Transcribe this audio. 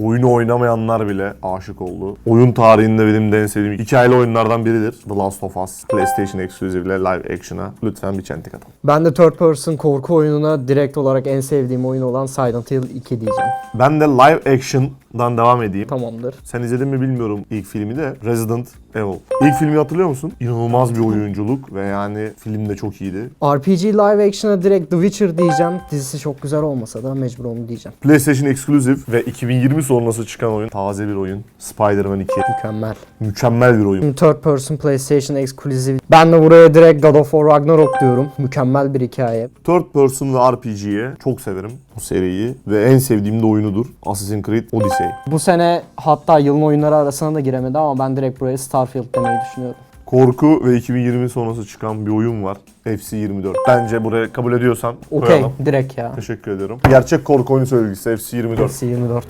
Oyunu oynamayanlar bile aşık oldu. Oyun tarihinde benim de en sevdiğim hikayeli oyunlardan biridir. The Last of Us. PlayStation Exclusive ile live action'a. Lütfen bir çentik atın. Ben de third person korku oyununa direkt olarak en sevdiğim oyun olan Silent Hill 2 diyeceğim. Ben de live action'dan devam edeyim. Tamamdır. Sen izledin mi bilmiyorum ilk filmi de Resident Evil. İlk filmi hatırlıyor musun? İnanılmaz bir oyunculuk ve yani film de çok iyiydi. RPG live action'a direkt The Witcher diyeceğim. Dizisi çok güzel olmasa da mecbur onu diyeceğim. PlayStation Exclusive ve 2020 sonrası çıkan oyun. Taze bir oyun. Spider-Man 2. Mükemmel. Mükemmel bir oyun. Third person PlayStation exclusive. Ben de buraya direkt God of War Ragnarok diyorum. Mükemmel bir hikaye. Third person ve RPG'ye çok severim bu seriyi ve en sevdiğim de oyunudur. Assassin's Creed Odyssey. Bu sene hatta yılın oyunları arasına da giremedi ama ben direkt buraya Starfield demeyi düşünüyorum. Korku ve 2020 sonrası çıkan bir oyun var. FC24. Bence buraya kabul ediyorsan Okey koyalım. direkt ya. Teşekkür ediyorum. Gerçek korku oyunu sevgilisi FC24. FC 24.